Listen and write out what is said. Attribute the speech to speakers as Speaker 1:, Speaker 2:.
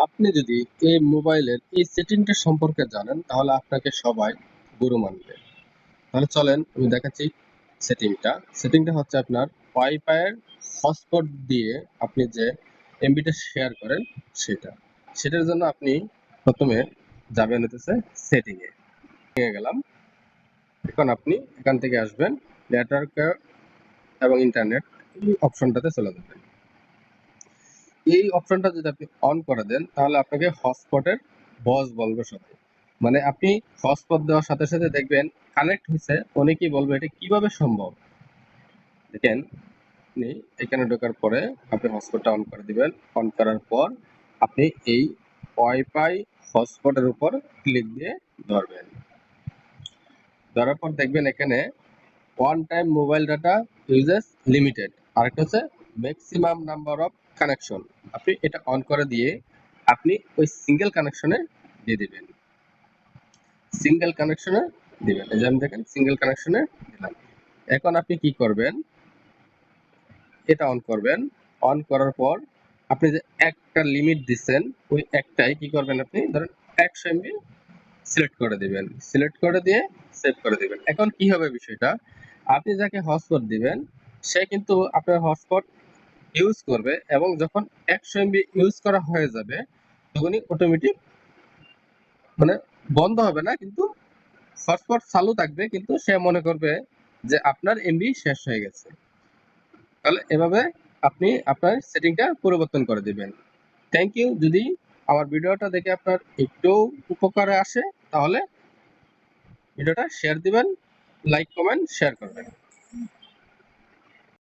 Speaker 1: আপনি যদি এই মোবাইলের এই সেটিংটা সম্পর্কে জানেন, তাহলে আপনাকে সবাই গুরু মানবে। তাহলে চলেন আমি দেখাচ্ছি সেটিংটা। সেটিংটা হচ্ছে আপনার ওয়াইফাইয়ের হটস্পট দিয়ে আপনি যে এমবিটা শেয়ার করেন, সেটা। সেটার জন্য আপনি প্রথমে যাবেন হতেছে সেটিং এ নিয়ে গেলাম। এখন আপনি এখান থেকে আসবেন নেটওয়ার্ক এবং ইন্টারনেট অপশনটাতে চলে যাবেন। এই অপশনটা যদি আপনি অন করে দেন, তাহলে আপনাকে হটস্পটের বস বলবে সবাই। মানে আপনি হটস্পট দেওয়ার সাথে সাথে দেখবেন কানেক্ট হয়েছে, অনেকেই বলবে এটা কীভাবে সম্ভব? দেখেন, আপনি এখানে ঢোকার পরে আপনি হটস্পটটা অন করে দিবেন। অন করার পর আপনি এই ওয়াইফাই হটস্পটের উপর ক্লিক দিয়ে ধরবেন। ধরার পর দেখবেন এখানে one time mobile data usages limited আরেকটা হচ্ছে ম্যাক্সিমাম নাম্বার অফ কানেকশন আপনি এটা অন করে দিয়ে আপনি ওই সিঙ্গেল কানেকশনে দিয়ে দিবেন। সিঙ্গেল কানেকশনে দিবেন। এই যে আমি দেখেন সিঙ্গেল কানেকশনে দিলাম। এখন আপনি কি করবেন? এটা অন করবেন। অন করার পর আপনি যে একটা লিমিট দিচ্ছেন, ওই একটাই কি করবেন আপনি? ধরেন একশো এমবি সিলেক্ট করে দিবেন। সিলেক্ট করে দিয়ে সেভ করে দিবেন। এখন কি হবে বিষয়টা? আপনি যাকে হটস্পট দিবেন, সে কিন্তু আপনার হটস্পট ইউজ করবে এবং যখন একশো এমবি ইউজ করা হয়ে যাবে, তখনই অটোমেটিক মানে বন্ধ হবে না, কিন্তু হটস্পট চালু থাকবে, কিন্তু সে মনে করবে যে আপনার এমবি শেষ হয়ে গেছে। তাহলে এভাবে আপনি আপনার সেটিংটা পরিবর্তন করে দিবেন। থ্যাংক ইউ যদি আমার ভিডিওটা দেখে আপনার একটু উপকারে আসে, তাহলে ভিডিওটা শেয়ার দিবেন লাইক কমেন্ট শেয়ার করবেন।